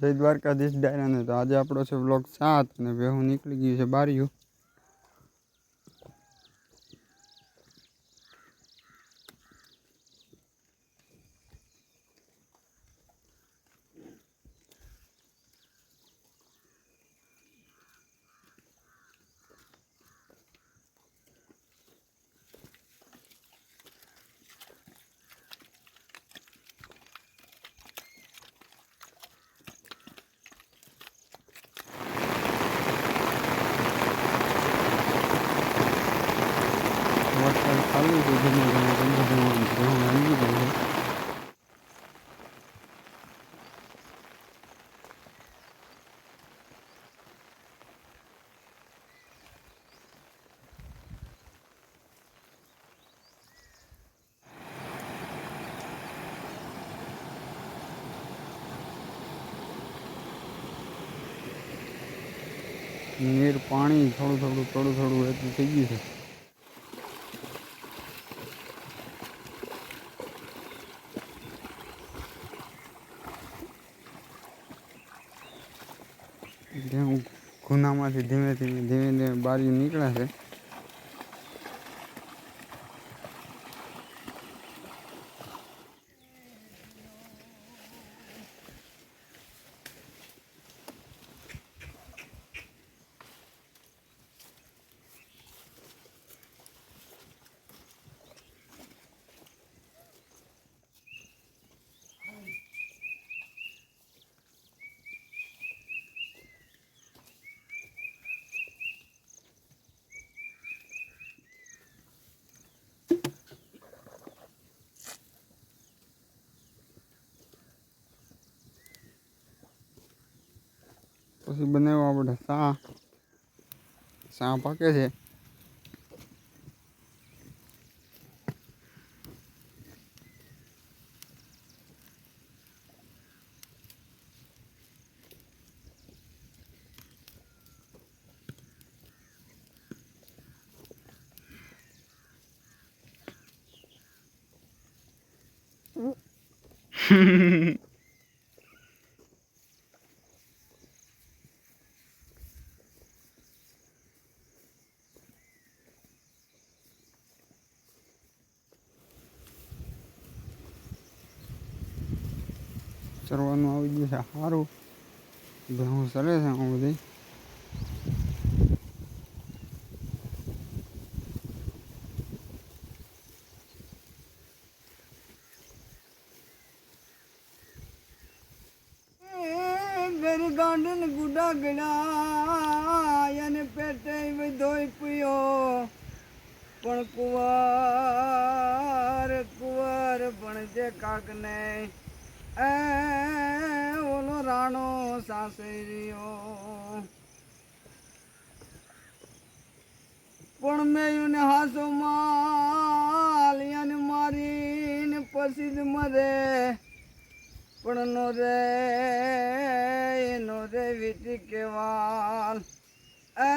જય દ્વારકાધીશ ડાયરાને. તો આજે આપણો છે બ્લોક સાત અને વેહું નીકળી ગયું છે બારીયું ચાલુ છે ધીમે ધીમે ધીમે નીર પાણી થોડું થોડું થોડું થોડું એટલું થઈ ગયું છે. ગુનામાંથી ધીમે ધીમે ધીમે ધીમે બારી નીકળે છે પછી બનાવ્યો આપણે સા સા પાકે છે ચરવાનું આવી ગયું છે. સારું ભેહું સરે છે, હું બધી ગાંડન ગુડા ગણા અને પેટે ધોઈ પીયો પણ કુવાર કુવાર પણ જે કાક ને એ ઓલો રાણો સાસરિયો પણ મેં હાસો માલિયાને મારીને પછી જ મરે. પણ નો રે નો રે વીટી કેવાલ એ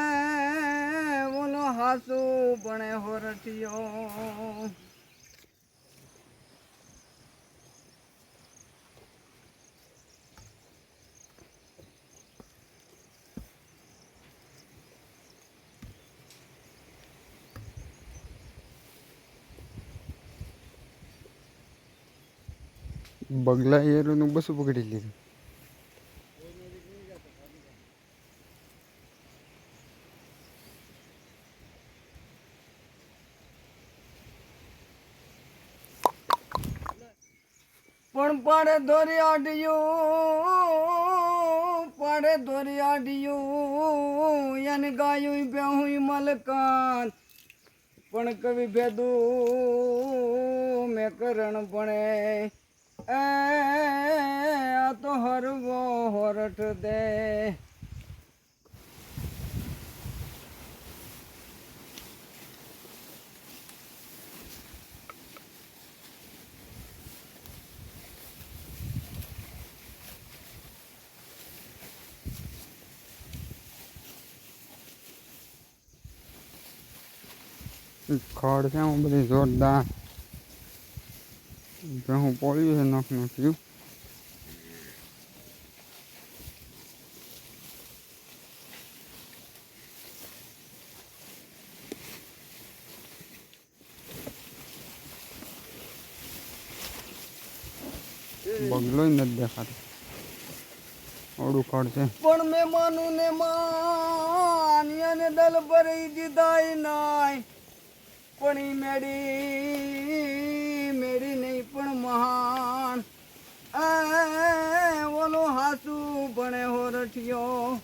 બોલો હાસુ ભણે હોરઠિયો. બગલા એરોનું બસું પકડી લીધું પણ પાડે દોરી આડ્યું પાડે દોરી આડ્યું એને ગાયું બેહું મલકાન પણ કવિ ભેદું મેં કરણ ભણે એ તો હરવો હોરઠ દે. ખડ છે બધી જોરદાર. ઘઉં પોળ્યું છે નાખ નાખ્યું બગલો નથી દેખાતો. ઓડું ખડ છે. પણ મહેમાનો ને માનિયાને દલ ભરી દીધા નાય પણ મેડી મહાન. એ, ઓલો હાસુ ભણે હોરઠિયો.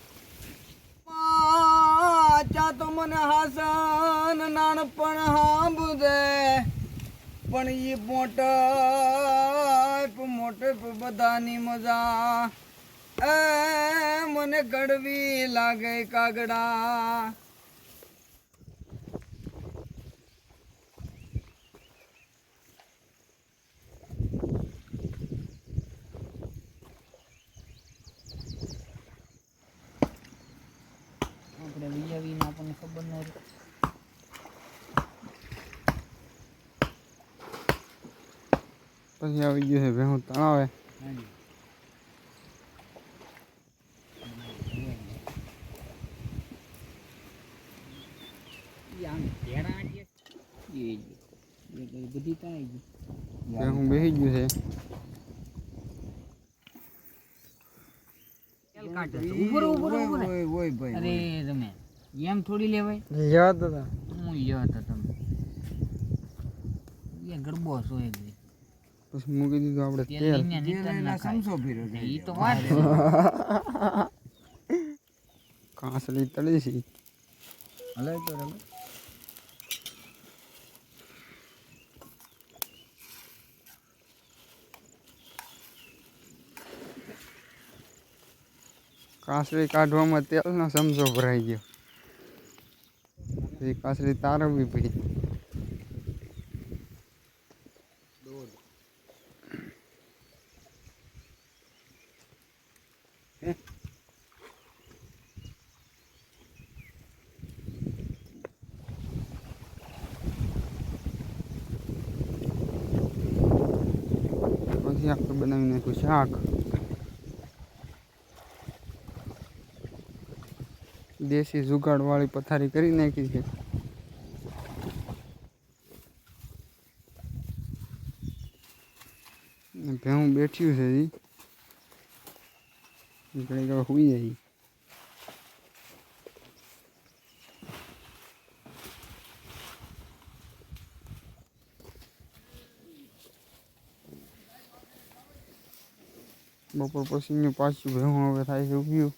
ચા તો મને હાસન નાનપણ હાંભુદે પણ ઈ મોટપ મોટપ બધાની મજા. એ, મને ગડવી લાગે કાગડા. આપણે વિયાવીને આપણને ખબર ન રહે. પછી આવી ગયું છે ભેહું તણાવે. બધી તણાઈ ભેહું બેસી ગયું છે તેલ કાઢે છે. ઊભો રહો, ઊભો રહો, ઊભો રહો. ઓય ઓય ભાઈ અરે તમે એમ થોડી લેવાય? યાદ હતા. હું લ્યો હતા તમે એ ગરબો છો એક દી. પછી મૂકી દીધું આપણે તેલ તેલ. લઈને નીતર જેને ના એના ખાય. સમસો ફેરો એ તો વાત છે. કાંસળી તળી છે. હલે તો હલે કાંસળી કાઢવામાં તેલનો સમજો ભરાઈ ગયો. એ કાંસળી તારવવી પડી. પછી આપણે બનાવી નાખ્યું શાક. દેશી જુગાડવાળી પથારી કરી નાખી છે. ને ભેહું બેઠ્યું છે જી ઘણી વાર સુઈ જાય બપોર પછીનું પાછું ભેહું હવે થાય છે ઉભ્યું.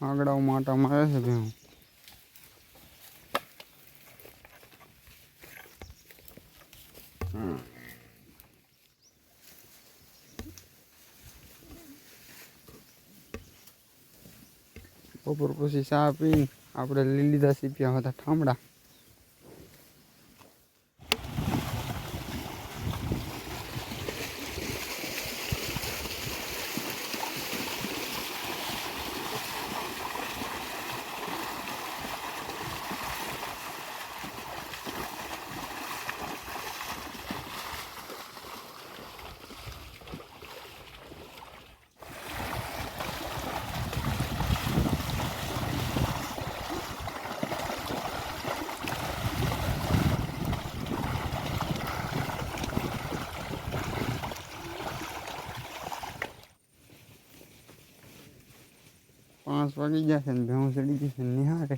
આંગળાઓ માટા મારે છે ભેહું બપોર પછી ચા પીને આપણે લીલીધા સીપ્યા હતા ઠામડા. પાંચ વાગી ગયા છે ને ભેહું ચડી જશે નિહારે